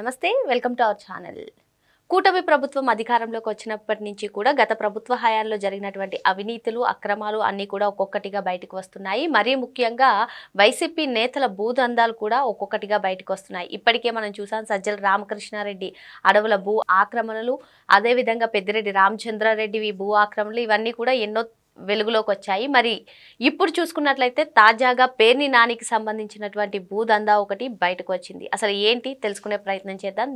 నమస్తే welcome to our channel. కూటమి ప్రభుత్వం అధికారంలోకి వచ్చినప్పటి నుంచి కూడా గత ప్రభుత్వ హయాంలో జరిగినటువంటి అవినీతులు అక్రమాలు అన్నీ కూడా ఒక్కొక్కటిగా బయటకు వస్తున్నాయి. మరీ ముఖ్యంగా వైసీపీ నేతల భూదందాలు కూడా ఒక్కొక్కటిగా బయటకు వస్తున్నాయి. ఇప్పటికే మనం చూసాం సజ్జల రామకృష్ణారెడ్డి అడవుల భూ ఆక్రమణలు అదేవిధంగా పెద్దిరెడ్డి రామచంద్రారెడ్డి భూ ఆక్రమణలు ఇవన్నీ కూడా ఎన్నో వెలుగులోకి వచ్చాయి మరి ఇప్పుడు చూసుకున్నట్లయితే తాజాగా పేర్ని నానికి సంబంధించినటువంటి భూదందా ఒకటి బయటకు వచ్చింది అసలు ఏంటి? తెలుసుకునే ప్రయత్నం చేద్దాం.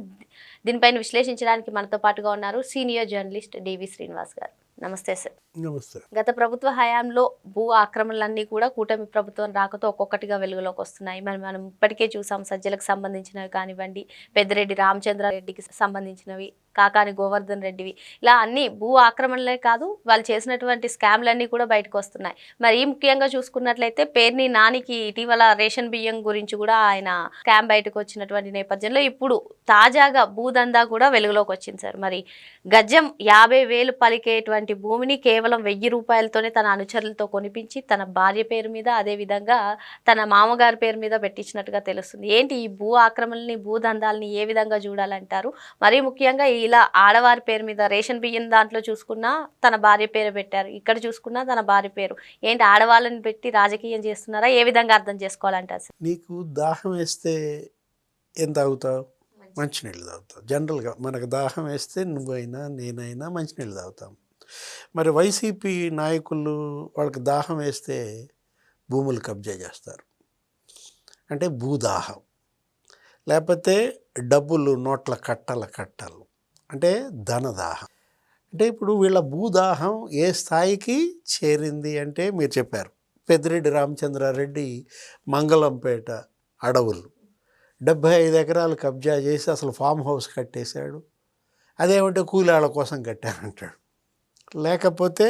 దీనిపైన విశ్లేషించడానికి మనతో పాటుగా ఉన్నారు సీనియర్ జర్నలిస్ట్ డివి శ్రీనివాస్ గారు. నమస్తే సార్. నమస్తే. గత ప్రభుత్వ హయాంలో భూ ఆక్రమణలన్నీ కూడా కూటమి ప్రభుత్వం రాకతో ఒక్కొక్కటిగా వెలుగులోకి వస్తున్నాయి. మరి మనం ఇప్పటికే చూసాం సజ్జలకు సంబంధించినవి కానివ్వండి పెద్దిరెడ్డి రామచంద్రారెడ్డికి సంబంధించినవి కాకాని గోవర్ధన్ రెడ్డివి. ఇలా అన్ని భూ ఆక్రమణలే కాదు వాళ్ళు చేసినటువంటి స్కామ్లన్నీ కూడా బయటకు వస్తున్నాయి. మరి ఈ ముఖ్యంగా చూసుకున్నట్లయితే పేర్ని నానికి ఇటీవల రేషన్ బియ్యం గురించి కూడా ఆయన స్కామ్ బయటకు వచ్చినటువంటి నేపథ్యంలో ఇప్పుడు తాజాగా భూదందా కూడా వెలుగులోకి వచ్చింది సార్. మరి గజం యాభై వేలు పలికేటువంటి భూమిని కేవలం వెయ్యి రూపాయలతోనే తన అనుచరులతో కొనిపించి తన భార్య పేరు మీద అదే విధంగా తన మామగారి పేరు మీద పెట్టించినట్టుగా తెలుస్తుంది. ఏంటి ఈ భూ ఆక్రమణని భూదందాలని ఏ విధంగా చూడాలంటారు? మరీ ముఖ్యంగా ఇలా ఆడవారి పేరు మీద రేషన్ బియ్యం దాంట్లో చూసుకున్నా తన భార్య పేరు పెట్టారు. ఇక్కడ చూసుకున్నా తన భార్య పేరు. ఏంటి ఆడవాళ్ళని పెట్టి రాజకీయం చేస్తున్నారా? ఏ విధంగా అర్థం చేసుకోవాలంటారు నీకు దాహం వేస్తే ఏం తాగుతావు? మంచినీళ్ళు తాగుతావు. జనరల్గా మనకు దాహం వేస్తే నువ్వైనా నేనైనా మంచినీళ్ళు తాగుతాం. మరి వైసీపీ నాయకులు వాళ్ళకి దాహం వేస్తే భూములు కబ్జా చేస్తారు. అంటే భూదాహం. లేకపోతే డబ్బులు నోట్ల కట్టల కట్టలు. అంటే ధనదాహం. అంటే ఇప్పుడు వీళ్ళ భూదాహం ఏ స్థాయికి చేరింది అంటే మీరు చెప్పారు. పెద్దిరెడ్డి రామచంద్రారెడ్డి మంగళంపేట అడవులు. డెబ్భై ఐదు ఎకరాలు కబ్జా చేసి అసలు ఫామ్ హౌస్ కట్టేశాడు. అదేమంటే కూలాళ్ళ కోసం కట్టారంటాడు. లేకపోతే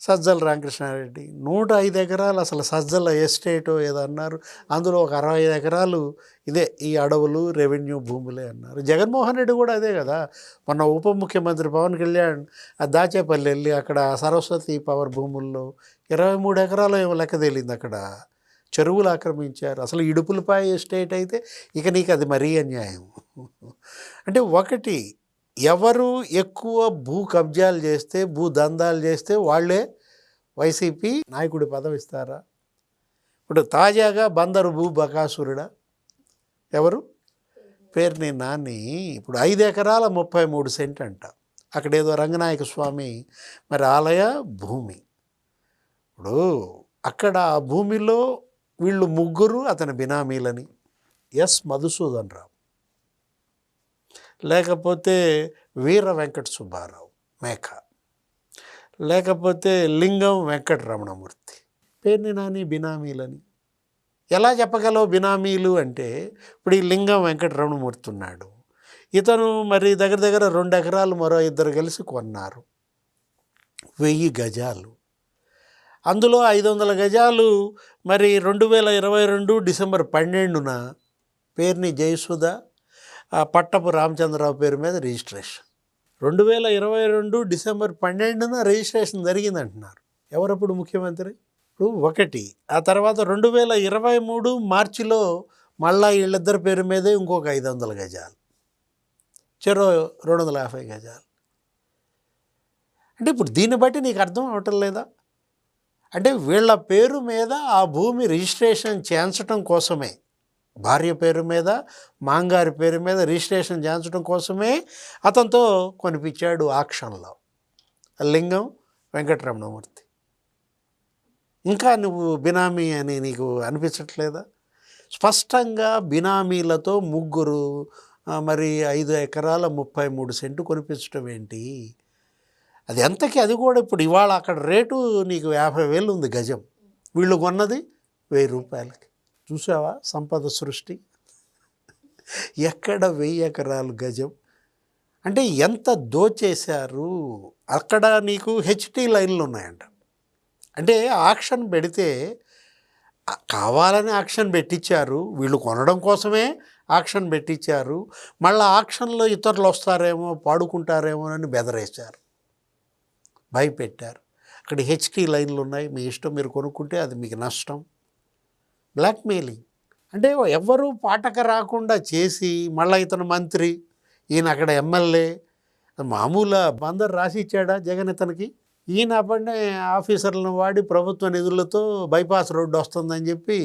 సజ్జల రామకృష్ణారెడ్డి. నూట ఐదు ఎకరాలు అసలు సజ్జల ఎస్టేటో ఏదో అన్నారు అందులో ఒక అరవై ఐదు ఎకరాలు ఇదే ఈ అడవులు రెవెన్యూ భూములే అన్నారు. జగన్మోహన్ రెడ్డి కూడా అదే కదా మొన్న ఉప ముఖ్యమంత్రి పవన్ కళ్యాణ్ ఆ దాచేపల్లి వెళ్ళి అక్కడ సరస్వతి పవర్ భూముల్లో ఇరవై మూడు ఎకరాలు ఏమో లెక్క తేలింది అక్కడ. చెరువులు ఆక్రమించారు. అసలు ఇడుపులపాయ ఎస్టేట్ అయితే ఇక నీకు అది మరీ అన్యాయం. అంటే ఒకటి ఎవరు ఎక్కువ భూ కబ్జాలు చేస్తే భూ దందాలు చేస్తే వాళ్ళే వైసీపీ నాయకుడి పదవి ఇస్తారా? ఇప్పుడు తాజాగా బందరు భూ బకాసురుడా? ఎవరు? పేరుని నాని. ఇప్పుడు ఐదు ఎకరాల ముప్పై మూడు సెంట్ అంట. అక్కడ ఏదో రంగనాయక స్వామి మరి ఆలయ భూమి. ఇప్పుడు అక్కడ ఆ భూమిలో వీళ్ళు ముగ్గురు అతని బినామీలని. ఎస్ మధుసూదన్ రావు. లేకపోతే వీర వెంకట సుబ్బారావు మేక. లేకపోతే లింగం వెంకటరమణమూర్తి. పేరుని నాని బినామీలని. ఎలా చెప్పగలవు బినామీలు అంటే ఇప్పుడు ఈ లింగం వెంకటరమణమూర్తి ఉన్నాడు. ఇతను మరి దగ్గర దగ్గర రెండు ఎకరాలు మరో ఇద్దరు కలిసి కొన్నారు. వెయ్యి గజాలు. అందులో ఐదు వందల గజాలు మరి రెండు వేల ఇరవై రెండు డిసెంబర్ పన్నెండున పేరుని జయసుధ పట్టపు రామచంద్రరావు పేరు మీద రిజిస్ట్రేషన్. రెండు వేల ఇరవై రెండు డిసెంబర్ పన్నెండున రిజిస్ట్రేషన్ జరిగిందంటున్నారు. ఎవరప్పుడు ముఖ్యమంత్రి? ఇప్పుడు ఒకటి. ఆ తర్వాత రెండు వేల ఇరవై మూడు మార్చిలో మళ్ళా వీళ్ళిద్దరి పేరు మీదే ఇంకొక ఐదు వందల గజాలు. చెరో రెండు వందల యాభై గజాలు. అంటే ఇప్పుడు దీన్ని బట్టి నీకు అర్థం అవటం లేదా? అంటే వీళ్ళ పేరు మీద ఆ భూమి రిజిస్ట్రేషన్ చేయించటం కోసమే భార్య పేరు మీద మాంగారి పేరు మీద రిజిస్ట్రేషన్ చేయించడం కోసమే అతనితో కొనిపించాడు ఆక్షన్లో లింగం వెంకటరమణమూర్తి. ఇంకా నువ్వు బినామీ అని నీకు అనిపించట్లేదా? స్పష్టంగా బినామీలతో ముగ్గురు మరి ఐదు ఎకరాల ముప్పై మూడు సెంటు కొనిపించడం ఏంటి? అది ఎంతకి? అది కూడా ఇప్పుడు ఇవాళ అక్కడ రేటు నీకు యాభై వేలు ఉంది గజం. వీళ్ళు కొన్నది వెయ్యి రూపాయలకి. చూసావా సంపద సృష్టి. ఎక్కడ వెయ్యి ఎకరాలు గజం? అంటే ఎంత దోచేశారు? అక్కడ నీకు హెచ్టీ లైన్లు ఉన్నాయంట. అంటే ఆక్షన్ పెడితే కావాలని ఆక్షన్ పెట్టించారు వీళ్ళు కొనడం కోసమే ఆక్షన్ పెట్టించారు మళ్ళీ ఆక్షన్లో ఇతరులు వస్తారేమో పాడుకుంటారేమో అని బెదరేశారు. భయపెట్టారు. అక్కడ హెచ్టీ లైన్లు ఉన్నాయి. మీ ఇష్టం మీరు కొనుక్కుంటే అది మీకు నష్టం. బ్లాక్మెయిలింగ్. అంటే ఎవ్వరూ పాటక రాకుండా చేసి మళ్ళీ ఇతను మంత్రి ఈయన అక్కడ ఎమ్మెల్యే మామూలు బందరు రాసి ఇచ్చాడా జగన్ ఇతనికి? ఈయన అప్పటినే ఆఫీసర్లను వాడి ప్రభుత్వ నిధులతో బైపాస్ రోడ్డు వస్తుందని చెప్పి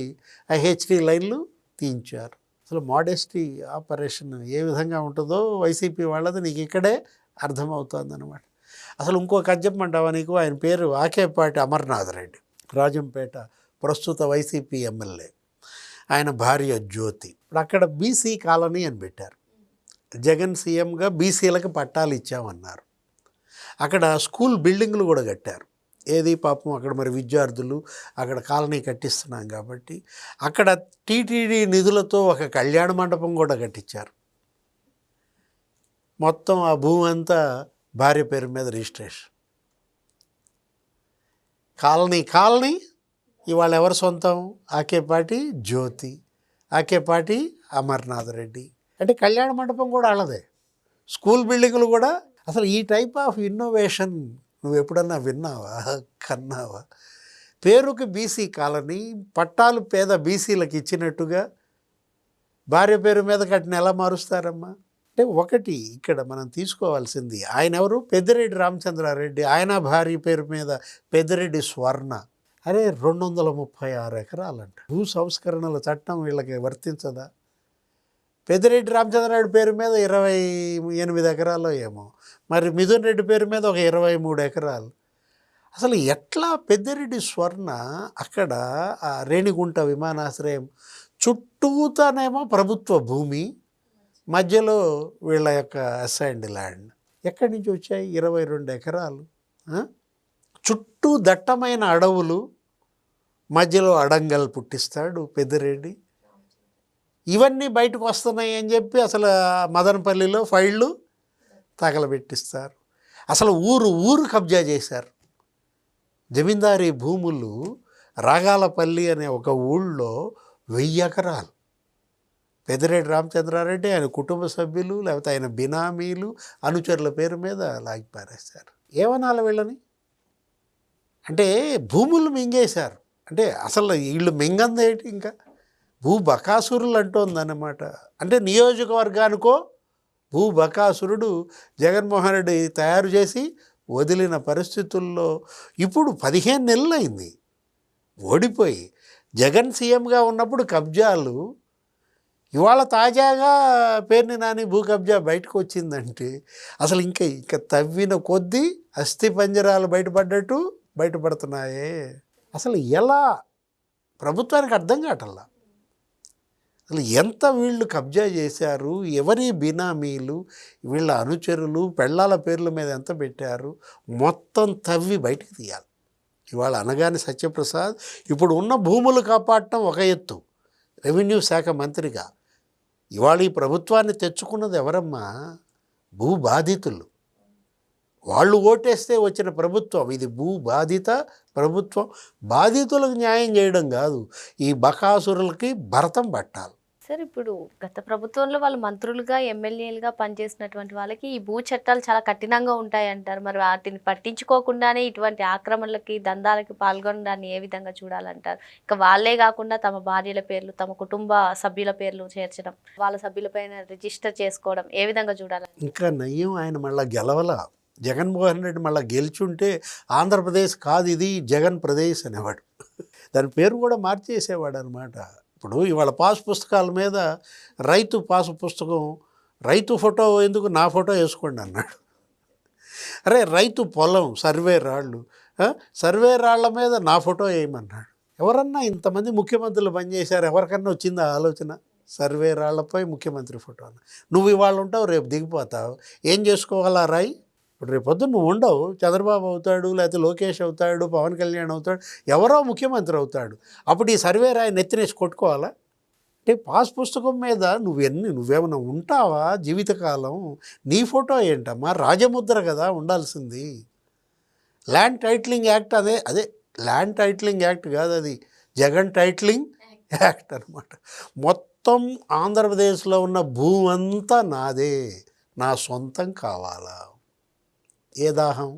ఆ హెచ్డి లైన్లు తీయించారు. అసలు మోడెస్టీ ఆపరేషన్ ఏ విధంగా ఉంటుందో వైసీపీ వాళ్ళది నీకు ఇక్కడే అర్థమవుతుంది అనమాట అసలు ఇంకో కథ చెప్పమంటావా నీకు ఆయన పేరు ఆకేపాటి అమర్నాథ్ రెడ్డి రాజంపేట ప్రస్తుత వైసీపీ ఎమ్మెల్యే. ఆయన భార్య జ్యోతి. ఇప్పుడు అక్కడ బీసీ కాలనీ అని పెట్టారు. జగన్ సీఎంగా బీసీలకు పట్టాలు ఇచ్చామన్నారు. అక్కడ స్కూల్ బిల్డింగ్లు కూడా కట్టారు. ఏది పాపం అక్కడ మరి విద్యార్థులు అక్కడ కాలనీ కట్టిస్తున్నాం కాబట్టి అక్కడ టీటీడీ నిధులతో ఒక కళ్యాణ మండపం కూడా కట్టించారు. మొత్తం ఆ భూమి అంతా భార్య పేరు మీద రిజిస్ట్రేషన్. కాలనీ కాలనీ ఇవాళ ఎవరి సొంతం ఆకేపాటి జ్యోతి ఆకేపాటి అమర్నాథ్ రెడ్డి. అంటే కళ్యాణ మండపం కూడా వాళ్ళదే స్కూల్ బిల్డింగులు కూడా అసలు ఈ టైప్ ఆఫ్ ఇన్నోవేషన్ నువ్వు ఎప్పుడన్నా విన్నావా? కన్నావా? పేరుకి బీసీ కాలనీ పట్టాలు పేద బీసీలకు ఇచ్చినట్టుగా భార్య పేరు మీద కట్టిన ఎలా మారుస్తారమ్మా? అంటే ఒకటి ఇక్కడ మనం తీసుకోవాల్సింది ఆయన ఎవరు పెద్దిరెడ్డి రామచంద్రారెడ్డి ఆయన భార్య పేరు మీద పెద్దిరెడ్డి స్వర్ణ. అరే రెండు వందల ముప్పై ఆరు ఎకరాలంట. భూ సంస్కరణల చట్టం వీళ్ళకి వర్తించదా? పెద్దిరెడ్డి రామచంద్రరాయుడు పేరు మీద ఇరవై ఎనిమిది ఎకరాలు ఏమో. మరి మిథున్ రెడ్డి పేరు మీద ఒక ఇరవై మూడు ఎకరాలు. అసలు ఎట్లా పెద్దిరెడ్డి స్వర్ణ అక్కడ ఆ రేణిగుంట విమానాశ్రయం చుట్టూతానేమో ప్రభుత్వ భూమి మధ్యలో వీళ్ళ యొక్క అసైన్డ్ ల్యాండ్. ఎక్కడి నుంచి వచ్చాయి? ఇరవై రెండు ఎకరాలు. చుట్టూ దట్టమైన అడవులు మధ్యలో అడంగల్ పుట్టిస్తాడు పెద్దిరెడ్డి. ఇవన్నీ బయటకు వస్తున్నాయి అని చెప్పి అసలు మదనపల్లిలో ఫైళ్ళు తగలబెట్టిస్తారు. అసలు ఊరు ఊరు కబ్జా చేశారు. జమీందారీ భూములు రాగాలపల్లి అనే ఒక ఊళ్ళో వెయ్యి ఎకరాలు. పెద్దిరెడ్డి రామచంద్రారెడ్డి ఆయన కుటుంబ సభ్యులు లేకపోతే ఆయన బినామీలు అనుచరుల పేరు మీద లాగి పారేశారు. ఏమనాలి వీళ్ళని? అంటే భూములు మింగేశారు. అంటే అసలు వీళ్ళు మింగందేంటి ఇంకా? భూ బకాసురులు అంటోందన్నమాట. అంటే నియోజకవర్గానికో భూ బకాసురుడు జగన్మోహన్ రెడ్డి తయారు చేసి వదిలిన పరిస్థితుల్లో ఇప్పుడు పదిహేను నెలలు అయింది ఓడిపోయి జగన్ సీఎంగా ఉన్నప్పుడు కబ్జాలు. ఇవాళ తాజాగా పేర్ని నాని భూ కబ్జా బయటకు వచ్చిందంటే అసలు ఇంకా ఇంకా తవ్విన కొద్దీ అస్థి పంజరాలు బయటపడ్డట్టు బయటపడుతున్నాయే. అసలు ఎలా ప్రభుత్వానికి అర్థం కావటల్లా అసలు ఎంత వీళ్ళు కబ్జా చేశారు? ఎవరి బినామీలు? వీళ్ళ అనుచరులు పెళ్ళాల పేర్ల మీద ఎంత పెట్టారు? మొత్తం తవ్వి బయటికి తీయాలి. ఇవాళ అనగానే సత్యప్రసాద్ ఇప్పుడు ఉన్న భూములు కాపాడటం ఒక ఎత్తు. రెవెన్యూ శాఖ మంత్రిగా. ఇవాళ ఈ ప్రభుత్వాన్ని తెచ్చుకున్నది ఎవరమ్మా? భూ బాధితులు వాళ్ళు ఓటేస్తే వచ్చిన ప్రభుత్వం ఇది భూ బాధిత ప్రభుత్వం బాధితులకు న్యాయం చేయడం కాదు ఈ బకాసురులకి భరతం పట్టాలి. సార్ ఇప్పుడు గత ప్రభుత్వంలో వాళ్ళు మంత్రులుగా ఎమ్మెల్యేలుగా పనిచేసినటువంటి వాళ్ళకి ఈ భూ చట్టాలు చాలా కఠినంగా ఉంటాయి అంటారు మరి వాటిని పట్టించుకోకుండానే ఇటువంటి ఆక్రమణలకి దందాలకి పాల్గొనడాన్ని ఏ విధంగా చూడాలంటారు? ఇక వాళ్ళే కాకుండా తమ భార్యల పేర్లు తమ కుటుంబ సభ్యుల పేర్లు చేర్చడం వాళ్ళ సభ్యులపైన రిజిస్టర్ చేసుకోవడం ఏ విధంగా చూడాలి ఇంకా నయ్యం ఆయన మళ్ళీ గెలవల? జగన్మోహన్ రెడ్డి మళ్ళీ గెలిచుంటే ఆంధ్రప్రదేశ్ కాదు ఇది జగన్ ప్రదేశ్ అనేవాడు. దాని పేరు కూడా మార్చేసేవాడు అనమాట ఇప్పుడు ఇవాళ పాస్ పుస్తకాల మీద రైతు పాస్ పుస్తకం రైతు ఫోటో ఎందుకు నా ఫోటో వేసుకోండి అన్నాడు. అరే రైతు పొలం సర్వే రాళ్ళు సర్వే రాళ్ళ మీద నా ఫోటో వేయమన్నాడు. ఎవరన్నా ఇంతమంది ముఖ్యమంత్రులు పనిచేశారు ఎవరికన్నా వచ్చిందా ఆలోచన? సర్వే రాళ్ళపై ముఖ్యమంత్రి ఫోటో నువ్వు ఇవాళ ఉంటావు రేపు దిగిపోతావు. ఏం చేసుకోవాలా రాయి? ఇప్పుడు రేపు పొద్దున్న నువ్వు ఉండవు. చంద్రబాబు అవుతాడు లేకపోతే లోకేష్ అవుతాడు పవన్ కళ్యాణ్ అవుతాడు ఎవరో ముఖ్యమంత్రి అవుతాడు. అప్పుడు ఈ సర్వే రాయి నెత్తినేసి కొట్టుకోవాలా? అంటే పాస్ పుస్తకం మీద నువ్వెన్ని నువ్వేమైనా ఉంటావా జీవితకాలం? నీ ఫోటో ఏంటమ్మా? రాజముద్ర కదా ఉండాల్సింది. ల్యాండ్ టైటిలింగ్ యాక్ట్ అదే అదే ల్యాండ్ టైటిలింగ్ యాక్ట్ కాదు అది. జగన్ టైటిలింగ్ యాక్ట్ అనమాట మొత్తం ఆంధ్రప్రదేశ్లో ఉన్న భూమంతా నాదే. నా సొంతం కావాలా? ఏ దాహం?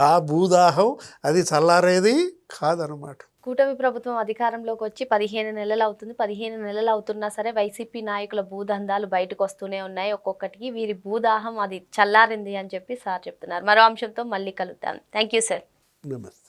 ఆ భూదాహం అది చల్లారేది కాదనమాట. కూటమి ప్రభుత్వం అధికారంలోకి వచ్చి పదిహేను నెలలు అవుతుంది. పదిహేను నెలలు అవుతున్నా సరే వైసీపీ నాయకుల భూదందాలు బయటకు వస్తూనే ఉన్నాయి. ఒక్కొక్కటికి వీరి భూదాహం అది చల్లారింది అని చెప్పి సార్ చెప్తున్నారు. మరో అంశంతో మళ్ళీ కలుద్దాం. Thank you sir. నమస్తే.